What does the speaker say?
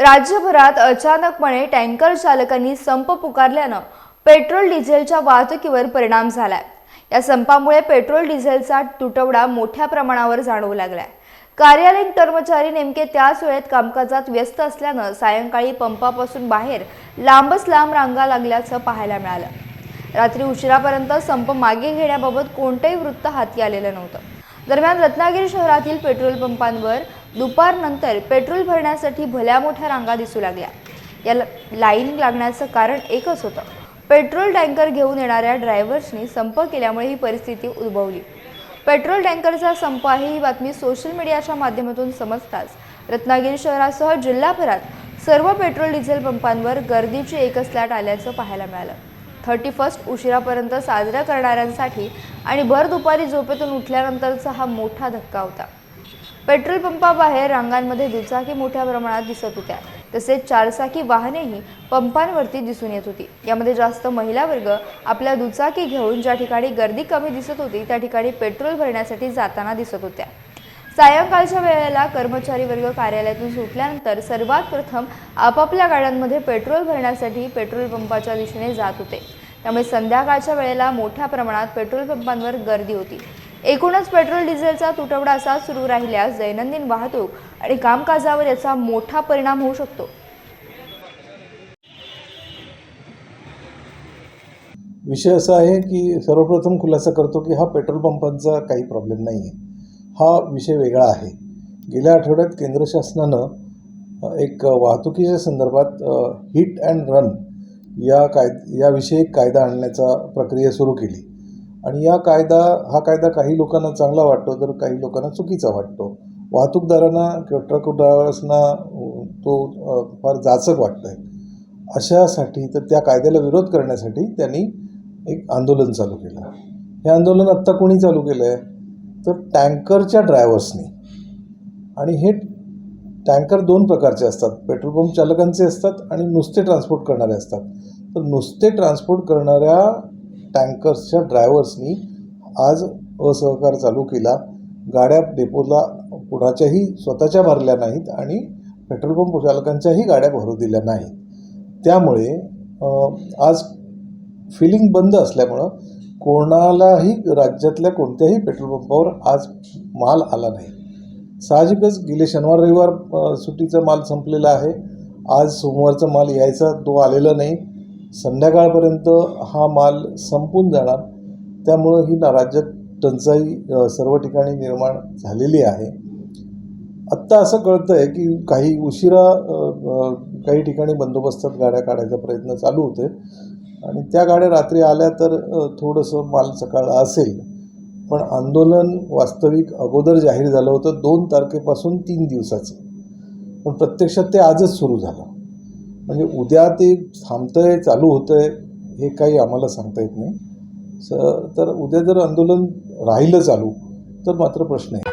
राज्यभरात अचानकपणे टँकर चालकांनी संप पुकारल्यानं पेट्रोल डिझेलच्या वाहतुकीवर परिणाम झालाय. या संपामुळे पेट्रोल डिझेलचा तुटवडा मोठ्या प्रमाणावर जाणवू लागलाय. कार्यालयीन कर्मचारी नेमके त्याच वेळेत कामकाजात व्यस्त असल्यानं सायंकाळी पंपापासून बाहेर लांबच लांब रांगा लागल्याचं पाहायला मिळालं. रात्री उशिरापर्यंत संप मागे घेण्याबाबत कोणतंही वृत्त हाती आलेलं नव्हतं. दरम्यान रत्नागिरी शहरातील पेट्रोल पंपांवर दुपारनंतर पेट्रोल भरण्यासाठी भल्या मोठ्या रांगा दिसू लागल्या. या ल- लाईन लागण्याचं कारण एकच होतं. पेट्रोल टँकर घेऊन येणाऱ्या ड्रायव्हर्सनी संप केल्यामुळे ही परिस्थिती उद्भवली. पेट्रोल टँकरचा संप आहे ही बातमी सोशल मीडियाच्या माध्यमातून समजताच रत्नागिरी शहरासह जिल्हाभरात सर्व पेट्रोल डिझेल पंपांवर गर्दीची एकच लाट आल्याचं पाहायला मिळालं. थर्टी फर्स्ट उशिरापर्यंत साजरा करणाऱ्यांसाठी आणि भर दुपारी झोपेतून उठल्यानंतरचा हा मोठा धक्का होता. पेट्रोल पंपाबाहेर रांगांमध्ये दुचाकी मोठ्या प्रमाणात दिसत होत्या. तसेच चारचाकी वाहनेही पंपांवरती दिसून येत होती. यामध्ये जास्त महिला वर्ग आपल्या दुचाकी घेऊन ज्या ठिकाणी गर्दी कमी दिसत होती त्या ठिकाणी पेट्रोल भरण्यासाठी जाताना दिसत होत्या. सायंकाळच्या वेळेला कर्मचारी वर्ग कार्यालयातून सुटल्यानंतर सर्वात प्रथम आपापल्या गाड्यांमध्ये पेट्रोल भरण्यासाठी पेट्रोल पंपाच्या दिशेने जात होते. त्यामुळे संध्याकाळच्या वेळेला मोठ्या प्रमाणात पेट्रोल पंपांवर गर्दी होती. एकूणच पेट्रोल डिझेलचा तुटवडा असा सुरू राहिल्यास दैनंदिन वाहतूक आणि कामकाजावर याचा मोठा परिणाम होऊ शकतो. विषय असा आहे की सर्वप्रथम खुलासा करतो की हा पेट्रोल पंपांचा काही प्रॉब्लेम नाही आहे हा विषय वेगळा आहे. गेल्या आठवड्यात केंद्र शासनानं एक वाहतुकीच्या संदर्भात हिट अँड रन या काय याविषयी एक कायदा आणण्याचा प्रक्रिया सुरू केली. आणि या कायदा हा कायदा काही लोकांना चांगला वाटतो तर काही लोकांना चुकीचा वाटतो. वाहतूकदारांना किंवा ट्रक ड्रायव्हर्सना तो फार जाचक वाटतं आहे अशासाठी तर त्या कायद्याला विरोध करण्यासाठी त्यांनी एक आंदोलन चालू केलं. हे आंदोलन आत्ता कोणी चालू केलं आहे तर टँकरच्या ड्रायव्हर्सनी. आणि हे टँकर दोन प्रकारचे असतात. पेट्रोल पंप चालकांचे असतात आणि नुसते ट्रान्सपोर्ट करणारे असतात. तर नुसते ट्रान्सपोर्ट करणाऱ्या टँकर्सच्या ड्रायव्हर्सनी आज असहकार चालू केला. गाड्या डेपोला कुणाच्याही स्वतःच्या भरल्या नाहीत आणि पेट्रोल पंप चालकांच्याही गाड्या भरू दिल्या नाहीत. त्यामुळे आज फिलिंग बंद असल्यामुळं कोणालाही राज्यातल्या कोणत्याही पेट्रोल पंपावर आज माल आला नाही. साहजिकच गेले शनिवार रविवार सुट्टीचा माल संपलेला आहे. आज सोमवारचा माल यायचा तो आलेला नाही. संध्याकाळपर्यंत हा माल संपून जाणार. त्यामुळं ही ना राज्यात टंचाई सर्व ठिकाणी निर्माण झालेली आहे. आत्ता असं कळतं आहे की काही उशिरा काही ठिकाणी बंदोबस्तात गाड्या काढायचा प्रयत्न चालू होते आणि त्या गाड्या रात्री आल्या तर थोडंसं माल सकाळ असेल. पण आंदोलन वास्तविक अगोदर जाहीर झालं होतं दोन तारखेपासून तीन दिवसाचं. पण प्रत्यक्षात ते आजच सुरू झालं. म्हणजे उद्या ते थांबतंय चालू होतंय हे काही आम्हाला सांगता येत नाही. स तर उद्या जर आंदोलन राहिलं चालू तर मात्र प्रश्न आहे.